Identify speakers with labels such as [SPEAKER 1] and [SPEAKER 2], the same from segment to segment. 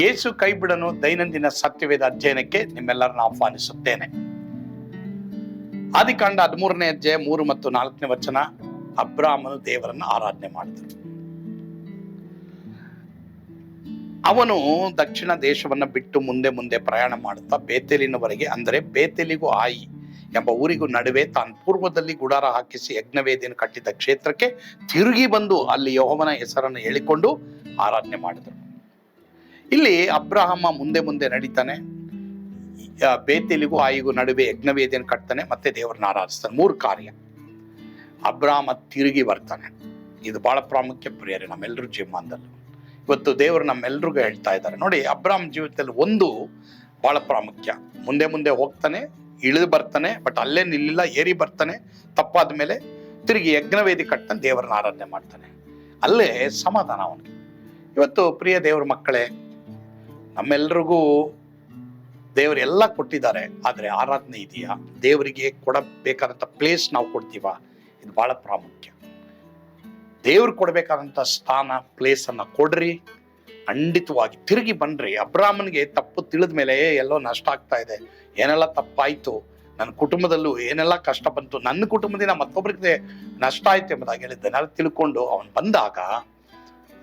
[SPEAKER 1] ಯೇಸು ಕೈಬಿಡನು ದೈನಂದಿನ ಸತ್ಯವೇದ ಅಧ್ಯಯನಕ್ಕೆ ನಿಮ್ಮೆಲ್ಲರನ್ನು ಆಹ್ವಾನಿಸುತ್ತೇನೆ. ಆದಿಕಾಂಡ ಹದಿಮೂರನೇ ಅಧ್ಯಾಯ ಮೂರು ಮತ್ತು ನಾಲ್ಕನೇ ವಚನ ಅಬ್ರಾಹ್ಮನು ದೇವರನ್ನು ಆರಾಧನೆ ಮಾಡಿದರು ಅವನು ದಕ್ಷಿಣ ದೇಶವನ್ನ ಬಿಟ್ಟು ಮುಂದೆ ಮುಂದೆ ಪ್ರಯಾಣ ಮಾಡುತ್ತಾ ಬೇತೆಲಿನವರೆಗೆ, ಅಂದರೆ ಬೇತೆಲಿಗೂ ಆಯಿ ಎಂಬ ಊರಿಗೂ ನಡುವೆ ತಾನು ಪೂರ್ವದಲ್ಲಿ ಗುಡಾರ ಹಾಕಿಸಿ ಯಜ್ಞವೇದಿಯನ್ನು ಕಟ್ಟಿದ್ದ ಕ್ಷೇತ್ರಕ್ಕೆ ತಿರುಗಿ ಬಂದು ಅಲ್ಲಿ ಯಹೋವನ ಹೆಸರನ್ನು ಹೇಳಿಕೊಂಡು ಆರಾಧನೆ ಮಾಡಿದರು ಇಲ್ಲಿ ಅಬ್ರಹಮ ಮುಂದೆ ಮುಂದೆ ನಡೀತಾನೆ. ಬೇತಿಲಿಗೂ ಆಯಿಗೂ ನಡುವೆ ಯಜ್ಞವೇದಿಯನ್ನು ಕಟ್ತಾನೆ, ಮತ್ತೆ ದೇವರನ್ನ ಆರಾಧಿಸ್ತಾನೆ. ಮೂರು ಕಾರ್ಯ. ಅಬ್ರಾಹಮ ತಿರುಗಿ ಬರ್ತಾನೆ. ಇದು ಬಹಳ ಪ್ರಾಮುಖ್ಯ ಪ್ರಿಯರೇ ನಮ್ಮೆಲ್ಲರೂ ಜೀವಮಾನದಲ್ಲಿ. ಇವತ್ತು ದೇವರು ನಮ್ಮೆಲ್ರಿಗೂ ಹೇಳ್ತಾ ಇದ್ದಾರೆ. ನೋಡಿ ಅಬ್ರಾಹಂ ಜೀವಿತದಲ್ಲಿ ಒಂದು ಬಹಳ ಪ್ರಾಮುಖ್ಯ. ಮುಂದೆ ಮುಂದೆ ಹೋಗ್ತಾನೆ, ಇಳಿದು ಬರ್ತಾನೆ, ಬಟ್ ಅಲ್ಲೇ ನಿಲ್ಲಿಲ್ಲ, ಏರಿ ಬರ್ತಾನೆ, ತಪ್ಪಾದ ಮೇಲೆ ತಿರುಗಿ ಯಜ್ಞವೇದಿ ಕಟ್ತಾನೆ, ದೇವರನ್ನ ಆರಾಧನೆ ಮಾಡ್ತಾನೆ. ಅಲ್ಲೇ ಸಮಾಧಾನ ಅವನಿಗೆ. ಇವತ್ತು ಪ್ರಿಯ ದೇವರ ಮಕ್ಕಳೇ ನಮ್ಮೆಲ್ರಿಗೂ ದೇವರೆಲ್ಲ ಕೊಟ್ಟಿದ್ದಾರೆ, ಆದರೆ ಆರಾಧನೆ ಇದೆಯಾ? ದೇವರಿಗೆ ಕೊಡಬೇಕಾದಂಥ ಪ್ಲೇಸ್ ನಾವು ಕೊಡ್ತೀವ? ಇದು ಬಹಳ ಪ್ರಾಮುಖ್ಯ. ದೇವ್ರು ಕೊಡಬೇಕಾದಂಥ ಸ್ಥಾನ ಪ್ಲೇಸ್ ಅನ್ನ ಕೊಡ್ರಿ. ಖಂಡಿತವಾಗಿ ತಿರುಗಿ ಬನ್ರಿ. ಅಬ್ರಾಹ್ಮನ್ಗೆ ತಪ್ಪು ತಿಳಿದ ಮೇಲೆ ಎಲ್ಲೋ ನಷ್ಟ ಆಗ್ತಾ ಇದೆ. ಏನೆಲ್ಲ ತಪ್ಪಾಯಿತು? ನನ್ನ ಕುಟುಂಬದಲ್ಲೂ ಏನೆಲ್ಲ ಕಷ್ಟ ಬಂತು? ನನ್ನ ಕುಟುಂಬದಿಂದ ಮತ್ತೊಬ್ಬರಿಗೆ ನಷ್ಟ ಆಯ್ತು ಎಂಬುದಾಗಿ ನಾನು ತಿಳ್ಕೊಂಡು ಅವನು ಬಂದಾಗ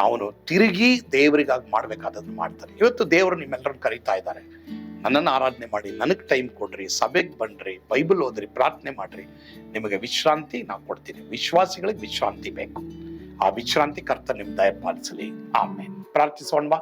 [SPEAKER 1] ಅವನು ತಿರುಗಿ ದೇವರಿಗಾಗಿ ಮಾಡ್ಬೇಕಾದದ್ದು ಮಾಡ್ತಾನೆ ಇವತ್ತು ದೇವರು ನಿಮ್ಮೆಲ್ಲರನ್ನು ಕರೀತಾ ಇದ್ದಾರೆ. ನನ್ನನ್ನು ಆರಾಧನೆ ಮಾಡಿ, ನನಗೆ ಟೈಮ್ ಕೊಡ್ರಿ, ಸಭೆಗೆ ಬನ್ರಿ, ಬೈಬಲ್ ಓದ್ರಿ, ಪ್ರಾರ್ಥನೆ ಮಾಡ್ರಿ. ನಿಮಗೆ ವಿಶ್ರಾಂತಿ ನಾವು ಕೊಡ್ತೀನಿ. ವಿಶ್ವಾಸಿಗಳಿಗೆ ವಿಶ್ರಾಂತಿ ಬೇಕು. ಆ ವಿಶ್ರಾಂತಿ ಕರ್ತ ನಿಮ್ಮ ದಯ ಪಾಲಿಸಲಿ ಆಮೇಲೆ ಪ್ರಾರ್ಥಿಸೋಣ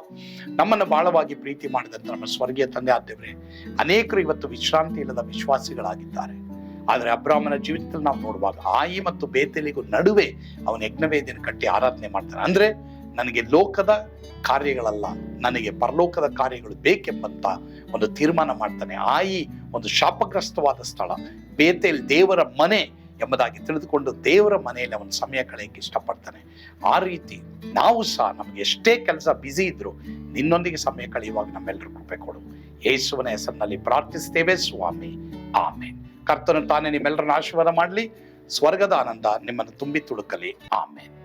[SPEAKER 1] ನಮ್ಮನ್ನು ಬಹಳವಾಗಿ ಪ್ರೀತಿ ಮಾಡಿದಂತ ನಮ್ಮ ಸ್ವರ್ಗೀಯ ತಂದೆ ಆದ್ದೇವ್ರೆ ಅನೇಕರು ಇವತ್ತು ವಿಶ್ರಾಂತಿ ಇಲ್ಲದ ವಿಶ್ವಾಸಿಗಳಾಗಿದ್ದಾರೆ. ಆದ್ರೆ ಅಬ್ರಾಹ್ಮನ ಜೀವಿತದಲ್ಲಿ ನಾವು ನೋಡುವಾಗ, ಆಯಿ ಮತ್ತು ಬೇತಲಿಗೂ ನಡುವೆ ಅವನ ಯಜ್ಞವೇದಿಯನ್ನು ಕಟ್ಟಿ ಆರಾಧನೆ ಮಾಡ್ತಾನೆ ಅಂದ್ರೆ ನನಗೆ ಲೋಕದ ಕಾರ್ಯಗಳಲ್ಲ, ನನಗೆ ಪರಲೋಕದ ಕಾರ್ಯಗಳು ಬೇಕೆಂಬಂತ ಒಂದು ತೀರ್ಮಾನ ಮಾಡ್ತಾನೆ. ಆಯಿ ಒಂದು ಶಾಪಗ್ರಸ್ತವಾದ ಸ್ಥಳ, ಬೇತೇಲ್ ದೇವರ ಮನೆ ಎಂಬುದಾಗಿ ತಿಳಿದುಕೊಂಡು ದೇವರ ಮನೆಯಲ್ಲಿ ಅವನು ಸಮಯ ಕಳೆಯಕ್ಕೆ ಇಷ್ಟಪಡ್ತಾನೆ. ಆ ರೀತಿ ನಾವು ಸಹ ನಮ್ಗೆ ಎಷ್ಟೇ ಕೆಲಸ ಬ್ಯುಸಿ ಇದ್ರು ನಿನ್ನೊಂದಿಗೆ ಸಮಯ ಕಳೆಯುವಾಗ ನಮ್ಮೆಲ್ಲರೂ ಕೃಪೆ ಕೊಡು. ಯೇಸುವನ ಹೆಸರಿನಲ್ಲಿ ಪ್ರಾರ್ಥಿಸ್ತೇವೆ ಸ್ವಾಮಿ. ಆಮೇನ್. ಕರ್ತನು ತಾನೇ ನಿಮ್ಮೆಲ್ಲರನ್ನ ಆಶೀರ್ವಾದ ಮಾಡಲಿ. ಸ್ವರ್ಗದ ಆನಂದ ನಿಮ್ಮನ್ನು ತುಂಬಿ ತುಳುಕಲಿ. ಆಮೇನ್.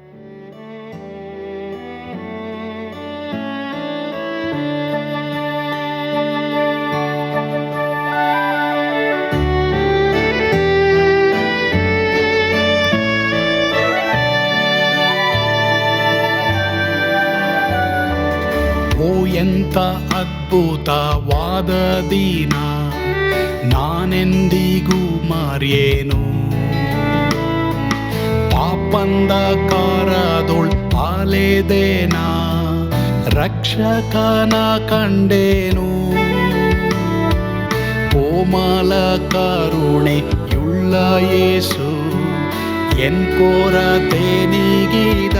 [SPEAKER 1] ಎಂತ ಅದ್ಭುತವಾದ ದಿನ ನಾನೆಂದಿಗೂ ಮರೆಯೇನು ಪಾಪಂದ ಕಾರದೊಳ್ ಆಲೆದೇನ ರಕ್ಷಕನ ಕಂಡೇನು ಕೋಮಲ ಕರುಣೆಯುಳ್ಳ ಯೇಸು ಎನ್ ಕೊರತೆ ನೀಗಿದ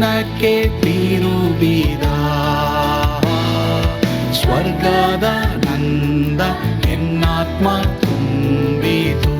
[SPEAKER 1] ದಿನಕ್ಕೆ ಬೀದ ಸ್ವರ್ಗದ ನಂದ ಎನ್ನಾತ್ಮ ತುಂಬಿತು.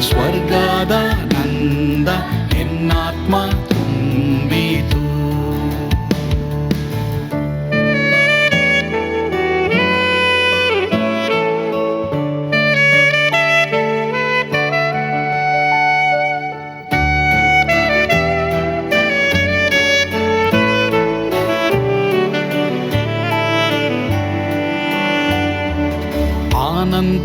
[SPEAKER 1] ಸ್ವರ್ಗದ ನಂದ